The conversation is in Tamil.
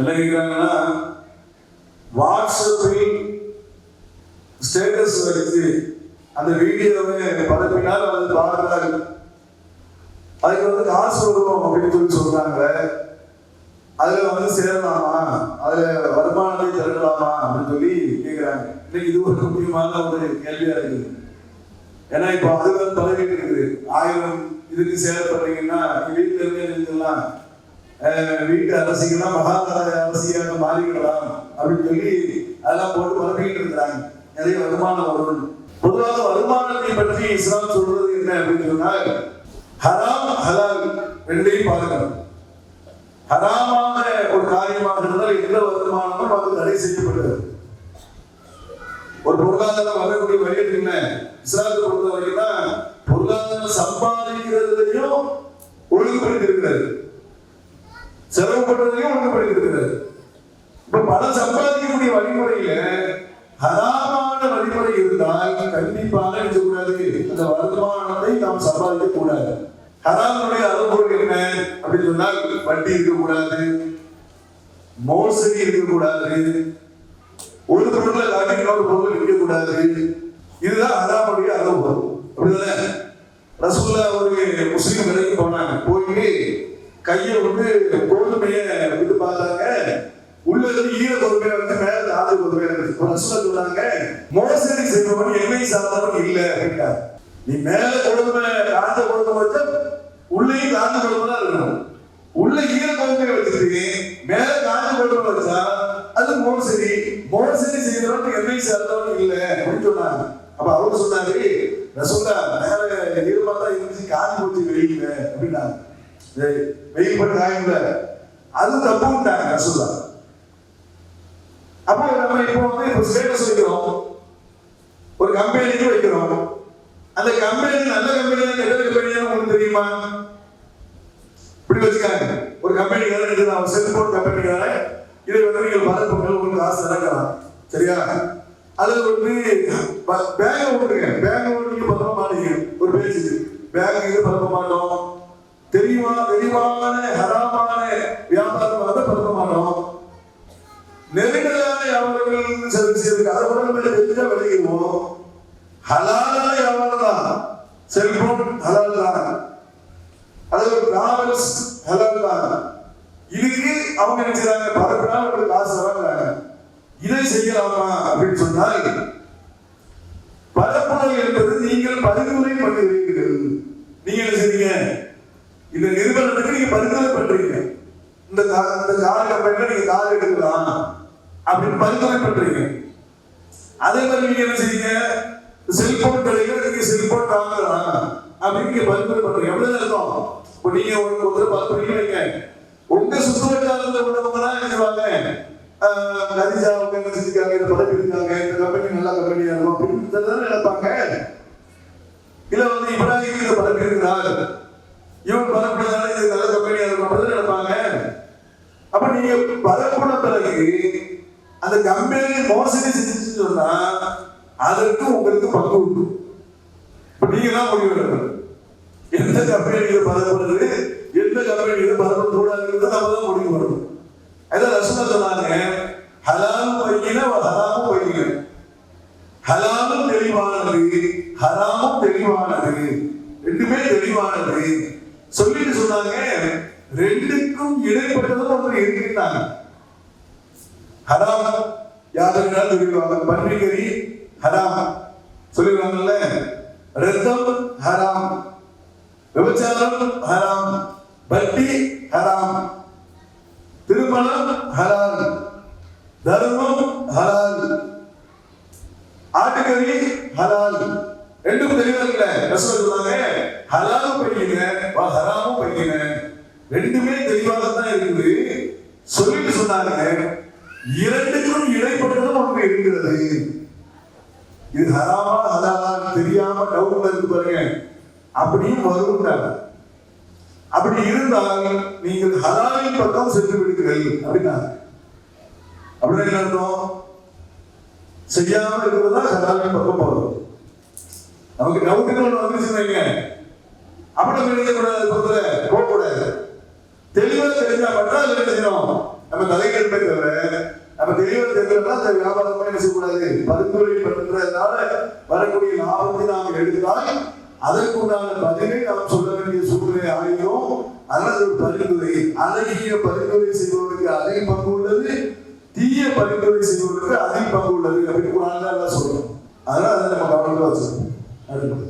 என்ன கேட்குறாங்கன்னா வாட்ஸ்அப்பில் ஸ்டேட்டஸ் வச்சு அந்த வீடியோவை பதப்பினால் வந்து பார்க்கிறார்கள் அதுக்கு வந்து காசு வரும் அப்படின்னு சொல்லி சொல்றாங்க அதுல வந்து சேரலாமா? அதுல வருமானத்தை திரட்டலாமா அப்படின்னு சொல்லி கேட்கிறாங்க இன்னைக்கு இது ஒரு முக்கியமான ஒரு கேள்வியா இருக்குது. ஏன்னா இப்போ அது வந்து பதவிட்டு இருக்குது. ஆயிரம் இதுக்கு சேரப்படுறீங்கன்னா வீட்டுல இருந்தே நினைக்கலாம் வீட்டு அரசிங்கன்னா மகாதார அரசியாக மாறிவிடலாம் அப்படின்னு சொல்லி அதெல்லாம் போட்டு பரப்பிக்கிட்டு இருக்கிறாங்க. நிறைய வருமானம் வரும். பொதுவாக வருமானத்தை பற்றி இஸ்லாம் சொல்றது என்ன அப்படின்னு சொன்னால் ஹராம் ஹலால் ரெண்டையும் பார்க்கணும். ஹராமான ஒரு காரியமாக இருந்தால் எந்த வருமானமும் அது தடை செய்யப்படுகிறது ஒரு பொருளாதாரம் வரக்கூடிய வழி என்ன? இஸ்லாத்தை பொறுத்த வரைக்கும் தான் பொருளாதாரம் சம்பாதிக்கிறதுலையும் ஒழுங்குபடுத்தி இருக்கிறது. செலவு பண்றதையும் ஒழுங்குபடுத்தி இப்ப பணம் சம்பாதிக்கக்கூடிய வழிமுறையில ஹராமான வழிமுறை இருந்தால் கண்டிப்பாக இருக்கக்கூடாது அந்த வருமானத்தை நாம் சம்பாதிக்க கூடாது. ஹராமனுடைய அளவுகோல் என்ன அப்படின்னு சொன்னால் வட்டி இருக்கக்கூடாது மோசடி இருக்கக்கூடாது ஒரு பொருளை காட்டி இன்னொரு பொருளை விற்கக்கூடாது இதுதான் ஹராமனுடைய அளவுகோல் அப்படிதானே? ரசூல்லா ஒரு முஸ்லீம் விலைக்கு போனாங்க. போய் கையை வந்து கோதுமையை விட்டு பார்த்தாங்க. உள்ள இருந்து ஈர கோதுமையை இருந்து மேல ஆறு கோதுமையை இருந்து ரசூல்லா சொன்னாங்க மோசடி செய்பவன் எண்ணெய் சார்ந்தவன் இல்லை அப்படின்னா நீ மேல கோதுமை காந்த கோதுமை வச்சா உள்ளேயும் காந்த கோதுமை தான் இருக்கணும். உள்ள ஈர கோதுமையை வச்சுட்டு மேல காந்த கோதுமை வச்சா அது மோசடி. மோசடி செய்யறவன் எண்ணெய் சார்ந்தவன் இல்லை அப்படின்னு சொன்னாங்க. அப்ப அவர் சொன்னாரு ரசூல்லா மேல ஈரமா தான் இருந்துச்சு காஞ்சி போச்சு வெளியில அப்படின்னாங்க. வெயில் பட்டு காயம்ல அது தப்புட்டாங்க ரசூல்லா அப்போ நம்ம இப்போ வந்து இப்போ ஸ்டேட்டஸ் வைக்கிறோம். ஒரு கம்பெனிக்கு வைக்கிறோம். அந்த கம்பெனி நல்ல கம்பெனியா கெட்ட கம்பெனியா உங்களுக்கு தெரியுமா? இப்படி வச்சுக்காங்க. ஒரு கம்பெனி இருக்குது அவன் செல்போன் கம்பெனிக்கார இதை வந்து நீங்கள் பரப்புங்கள் உங்களுக்கு ஆசை இறக்கலாம் சரியா? அது வந்து பேங்க விட்டுருங்க பேங்க விட்டு பரப்ப மாட்டீங்க ஒரு பேச்சு பேங்க் இது பரப்ப மாட்டோம் தெரியுமா தெளிவான ஹராமான வியாபாரம் அதை பரப்ப மாட்டோம் நெருங்கலான வியாபாரங்கள் சர்வீஸ் இருக்கு அதை கூட நம்ம தெரிஞ்சா விளையிடுவோம் ஹலாலான வியாபாரம் தான். செல்போன் ஹலால் தான். அது டிராவல்ஸ் ஹலால் தான். இதுக்கு அவங்க நினைச்சாங்க செய்றாங்க? பரப்பினா உங்களுக்கு காசு வராங்க இதை செய்யலாமா அப்படின்னு சொன்னால் பரப்புதல் என்பது நீங்கள் பரிந்துரை பண்ணுகிறீர்கள் நீங்க என்ன செய்றீங்க? இந்த நிறுவனத்துக்கு நீங்க பரிந்துரை பண்றீங்க. இந்த கா- இந்த கார் கம்பெனில நீங்க கார் எடுக்கலாம் அப்படின்னு பரிந்துரை பண்றீங்க. அதே மாதிரி நீங்க என்ன செய்யுங்க செல்போன் கடையில நீங்க செல்போன் வாங்கலாம் அப்படின்னு நீங்க பரிந்துரை பண்றீங்க. எவ்வளவு அர்த்தம் இப்போ நீங்க ஒரு ஒருத்தர் பார்த்து வைங்க. உங்க சுற்றுவட்டாரத்தில் உள்ளவங்க என்ன செய்வாங்க? ஆஹ், கதிஜா அவங்க என்ன செஞ்சுக்காங்க இந்த படம் இருக்காங்க இந்த கம்பெனி நல்ல கம்பெனியா இருக்கும் அப்படின்னு நினைப்பாங்க. இல்ல வந்து இப்ராஹிம் இந்த படம் இருக்கிறார் இவன் பரப்புறதால இது நல்ல கம்பெனியா இருக்கும் அப்படின்னு நினைப்பாங்க அப்ப நீங்க பரப்புன பிறகு அந்த கம்பெனி மோசடி செஞ்சு சொன்னா அதற்கு உங்களுக்கு பங்கு உண்டு. இப்ப நீங்க தான் முடிவு எடுக்கணும். எந்த கம்பெனி இது பரப்புறது எந்த கம்பெனி இது பரப்ப கூடாதுங்கிறது நம்ம தான் முடிவு பண்ணணும் அதான் ரசனா சொன்னாங்க ஹலாலும் பையின ஹராமும் பையின ஹலாலும் தெளிவானது ஹராமும் தெளிவானது. ரெண்டுமே தெளிவானது. சொல்லிட்டு சொன்னாங்க ரெண்டுக்கும் இடைப்பட்டதும் அவர் இருக்கின்றாங்க. ஹராம் யாருன்னா சொல்லிடுவாங்க. பன்றிக்கறி ஹராம். சொல்லிடுவாங்கல்ல? ரத்தம் ஹராம். விபச்சாரம் ஹராம். பட்டி ஹராம். திருமணம் ஹலால் தர்மம் ஹலால் ஆட்டுக்கறி ஹலால் ரெண்டும் தெளிவா இல்ல ரசூல் ஹலாலும் பையங்க ஹராமும் பையங்க ரெண்டுமே தெளிவாக தான் இருக்குது. சொல்லிட்டு சொன்னாங்க இரண்டுக்கும் இடைப்பட்டதும் நமக்கு இருக்கிறது. இது ஹராமா ஹலாலா தெரியாம டவுட்ல இருக்கு பாருங்க. அப்படின்னு வரும்ன்றாங்க அப்படி இருந்தால் நீங்கள் ஹலாலின் பக்கம் சென்று விடுங்கள் அப்படின்னா அப்படின்னா என்ன அர்த்தம்? செய்யாம இருக்கிறதா ஹலாலின் பக்கம் போதும் நமக்கு டவுட்டுகள் ஒன்று வைங்க. அப்படி நினைக்க கூடாது பக்கத்துல போக கூடாது தெளிவா தெரிஞ்சா மட்டும் அதுல என்ன செய்யணும் நம்ம தலைகள் தெளிவாக தெரியலன்னா அந்த வியாபாரம் என்ன செய்யக்கூடாது. பரிந்துரை பண்றதுனால வரக்கூடிய லாபத்தை நாம் எடுத்தால் அதற்குண்டான பதிலை நாம் சொல்ல வேண்டிய சூழ்நிலை ஆகியும் அதனால ஒரு பரிந்துரை. அழகிய பரிந்துரை செய்பவருக்கு அதிக பங்கு உள்ளது. தீய பரிந்துரை செய்பவருக்கு அதிக பங்கு உள்ளது அப்படின்னு குரான் தான் சொல்றோம். அதனால அதை நம்ம கவனத்தில் வச்சிருக்கோம் அடுத்து.